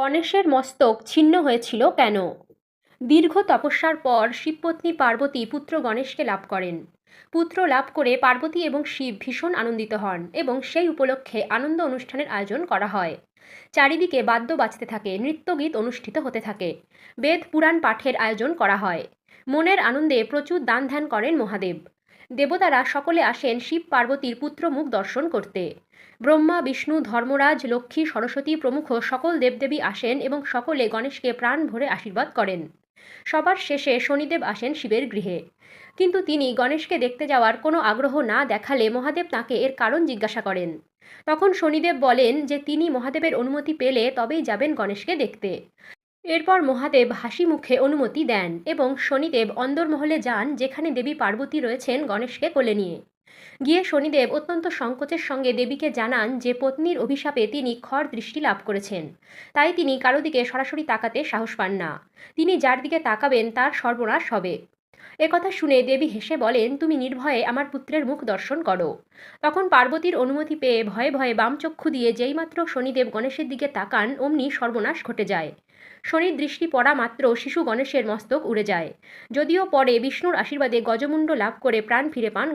গণেশের মস্তক ছিন্ন হয়েছিল কেন? দীর্ঘ তপস্যার পর শিবপত্নী পার্বতী পুত্র গণেশকে লাভ করেন। পুত্র লাভ করে পার্বতী এবং শিব ভীষণ আনন্দিত হন এবং সেই উপলক্ষে আনন্দ অনুষ্ঠানের আয়োজন করা হয়। চারিদিকে বাদ্য বাজতে থাকে, নৃত্যগীত অনুষ্ঠিত হতে থাকে, বেদ পুরাণ পাঠের আয়োজন করা হয়। মনের আনন্দে প্রচুর দান ধ্যান করেন মহাদেব। দেবতারা সকলে আসেন শিব পার্বতীর পুত্রমুখ দর্শন করতে। ব্রহ্মা, বিষ্ণু, ধর্মরাজ, লক্ষ্মী, সরস্বতী প্রমুখ সকল দেবদেবী আসেন এবং সকলে গণেশকে প্রাণ ভরে আশীর্বাদ করেন। সবার শেষে শনিদেব আসেন শিবের গৃহে। কিন্তু তিনি গণেশকে দেখতে যাওয়ার কোনো আগ্রহ না দেখালে মহাদেব তাকে এর কারণ জিজ্ঞাসা করেন। তখন শনিদেব বলেন যে তিনি মহাদেবের অনুমতি পেলে তবেই যাবেন গণেশকে দেখতে। এরপর মহাদেব হাসি মুখে অনুমতি দেন এবং শনিদেব অন্দরমহলে যান যেখানে দেবী পার্বতী রয়েছেন গণেশকে কোলে নিয়ে। গিয়ে শনিদেব অত্যন্ত সংকোচের সঙ্গে দেবীকে জানান যে পত্নীর অভিশাপে তিনি খর দৃষ্টি লাভ করেছেন। তাই তিনি কারও দিকে সরাসরি তাকাতে সাহস পান না। তিনি যার দিকে তাকাবেন তার সর্বনাশ হবে। একথা শুনে দেবী হেসে বলেন, তুমি নির্ভয়ে আমার পুত্রের মুখ দর্শন করো। তখন পার্বতীর অনুমতি পেয়ে ভয়ে ভয়ে বামচক্ষু দিয়ে যেইমাত্র শনিদেব গণেশের দিকে তাকান, অমনি সর্বনাশ ঘটে যায়। শনির দৃষ্টি পড়া মাত্র শিশু গণেশের মস্তক উড়ে যায়। যদিও পরে বিষ্ণুর আশীর্বাদে গজমুণ্ড লাভ করে প্রাণ ফিরে পান